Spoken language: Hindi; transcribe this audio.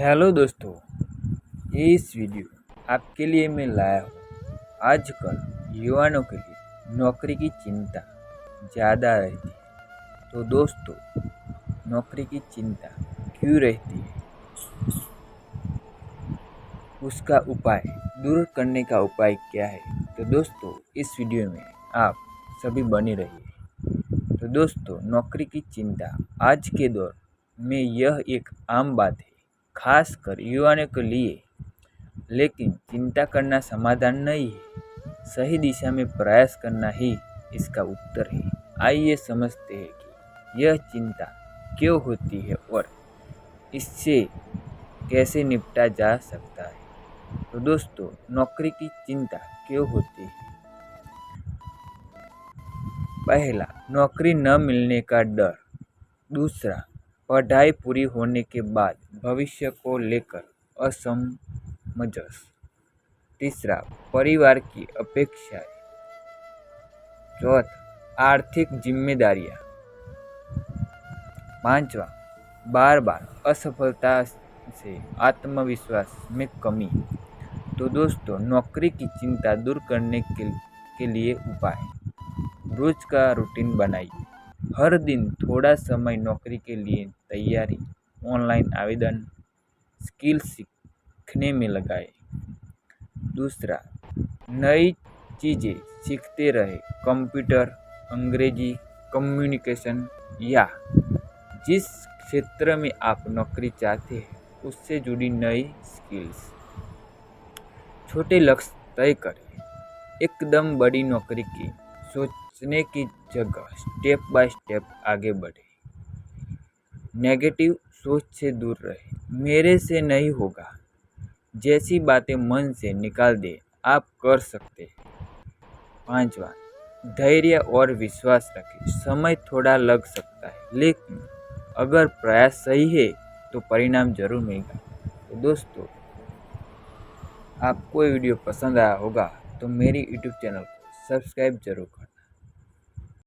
हेलो दोस्तों, इस वीडियो आपके लिए मैं लाया हूँ आजकल युवाओं के लिए नौकरी की चिंता ज़्यादा रहती है। तो दोस्तों, नौकरी की चिंता क्यों रहती है? उसका उपाय, दूर करने का उपाय क्या है? तो दोस्तों, इस वीडियो में आप सभी बने रहिए। तो दोस्तों, नौकरी की चिंता आज के दौर में यह एक आम बात है। खास कर युवाओं के लिए। लेकिन चिंता करना समाधान नहीं है। सही दिशा में प्रयास करना ही इसका उत्तर है। आइए समझते हैं कि यह चिंता क्यों होती है और इससे कैसे निपटा जा सकता है। तो दोस्तों, नौकरी की चिंता क्यों होती है? पहला, नौकरी न मिलने का डर। दूसरा पढ़ाई पूरी होने के बाद भविष्य को लेकर असमंजस। तीसरा परिवार की अपेक्षाएँ। चौथा आर्थिक जिम्मेदारियाँ। पांचवा बार बार असफलता से आत्मविश्वास में कमी। तो दोस्तों नौकरी की चिंता दूर करने के, के लिए उपाय। रोज का रूटीन बनाइए। हर दिन थोड़ा समय नौकरी के लिए तैयारी, ऑनलाइन आवेदन, स्किल सीखने में लगाए। दूसरा, नई चीज़ें सीखते रहे। कंप्यूटर, अंग्रेज़ी, कम्युनिकेशन या जिस क्षेत्र में आप नौकरी चाहते हैं, उससे जुड़ी नई स्किल्स। छोटे लक्ष्य तय करें। एकदम बड़ी नौकरी की सोचने की जगह स्टेप बाय स्टेप आगे बढ़े। नेगेटिव सोच से दूर रहे। मेरे से नहीं होगा। जैसी बातें मन से निकाल दे, आप कर सकते पांचवा, धैर्य और विश्वास रखें। समय थोड़ा लग सकता है, लेकिन अगर प्रयास सही है तो परिणाम ज़रूर मिलेगा। तो दोस्तों, आपको ये वीडियो पसंद आया होगा तो मेरी यूट्यूब चैनल को सब्सक्राइब ज़रूर करें